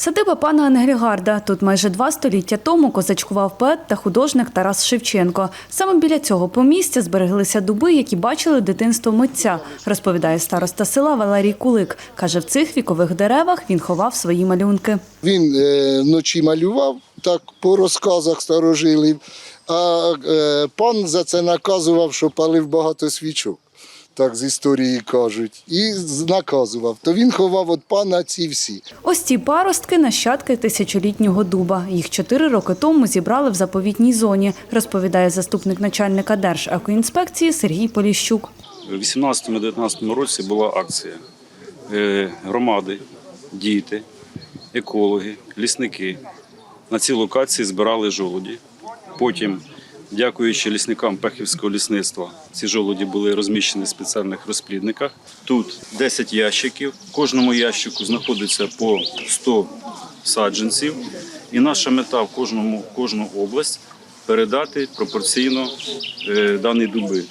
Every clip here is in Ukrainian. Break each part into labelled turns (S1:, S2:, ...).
S1: Садиба пана Ангелігарда. Тут майже два століття тому козачкував поет та художник Тарас Шевченко. Саме біля цього помістя збереглися дуби, які бачили дитинство митця, розповідає староста села Валерій Кулик. Каже, в цих вікових деревах він ховав свої малюнки.
S2: Він е, вночі малював, так по розказах старожилів, а е, пан за це наказував, що палив багато свічок. Так з історії кажуть, і наказував. То він ховав від пана ці всі.
S1: Ось ці паростки – нащадки тисячолітнього дуба. Їх чотири роки тому зібрали в заповітній зоні, розповідає заступник начальника Держекоінспекції Сергій Поліщук.
S3: У 18-19 році була акція. Е, Громади, діти, екологи, лісники на цій локації збирали жолуді. Потім, дякуючи лісникам Пехівського лісництва, ці жолуді були розміщені в спеціальних розплідниках. Тут 10 ящиків. В кожному ящику знаходиться по 100 саджанців. І наша мета в кожному кожну область передати пропорційно е, дані дуби.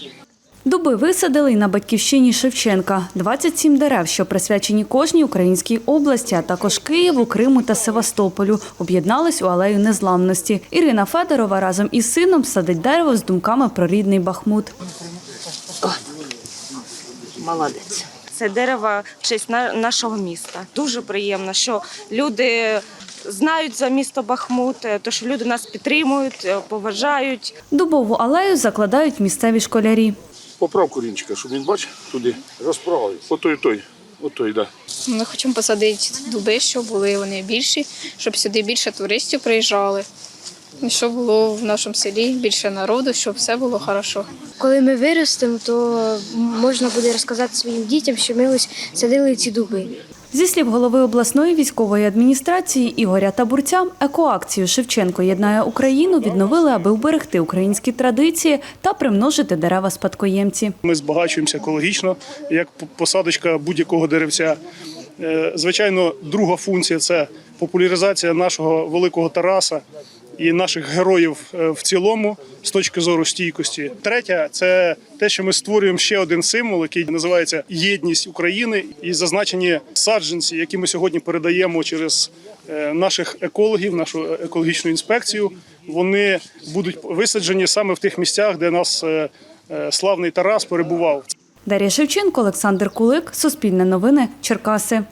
S1: Дуби висадили на батьківщині Шевченка. 27 дерев, що присвячені кожній українській області, а також Києву, Криму та Севастополю, об'єднались у алею незламності. Ірина Федорова разом із сином садить дерево з думками про рідний Бахмут.
S4: Молодець.
S5: Це дерево в честь на- нашого міста. Дуже приємно, що люди знають за місто Бахмут, е, то що люди нас підтримують, е, поважають.
S1: Дубову алею закладають місцеві школярі.
S6: Поправ корінчика, щоб він бачив туди. Розправив. Отой, той. Отой, да.
S7: Ми хочемо посадити дуби, щоб були вони більші, щоб сюди більше туристів приїжджали. І щоб було в нашому селі більше народу, щоб все було хорошо.
S8: Коли ми виростемо, то можна буде розказати своїм дітям, що ми ось садили ці дуби.
S1: Зі слів голови обласної військової адміністрації Ігоря Табурця, екоакцію Шевченко єднає Україну відновили, аби вберегти українські традиції та примножити дерева спадкоємці.
S9: Ми збагачуємося екологічно, як посадочка будь-якого деревця. Е, Звичайно, друга функція це популяризація нашого великого Тараса і наших героїв е, в цілому з точки зору стійкості. Третя це те, що ми створюємо ще один символ, який називається єдність України, і зазначені саджанці, які ми сьогодні передаємо через е, наших екологів, нашу екологічну інспекцію. Вони будуть висаджені саме в тих місцях, де нас е, славний Тарас перебував.
S1: Дар'я Шевченко, Олександр Кулик, Суспільне новини, Черкаси.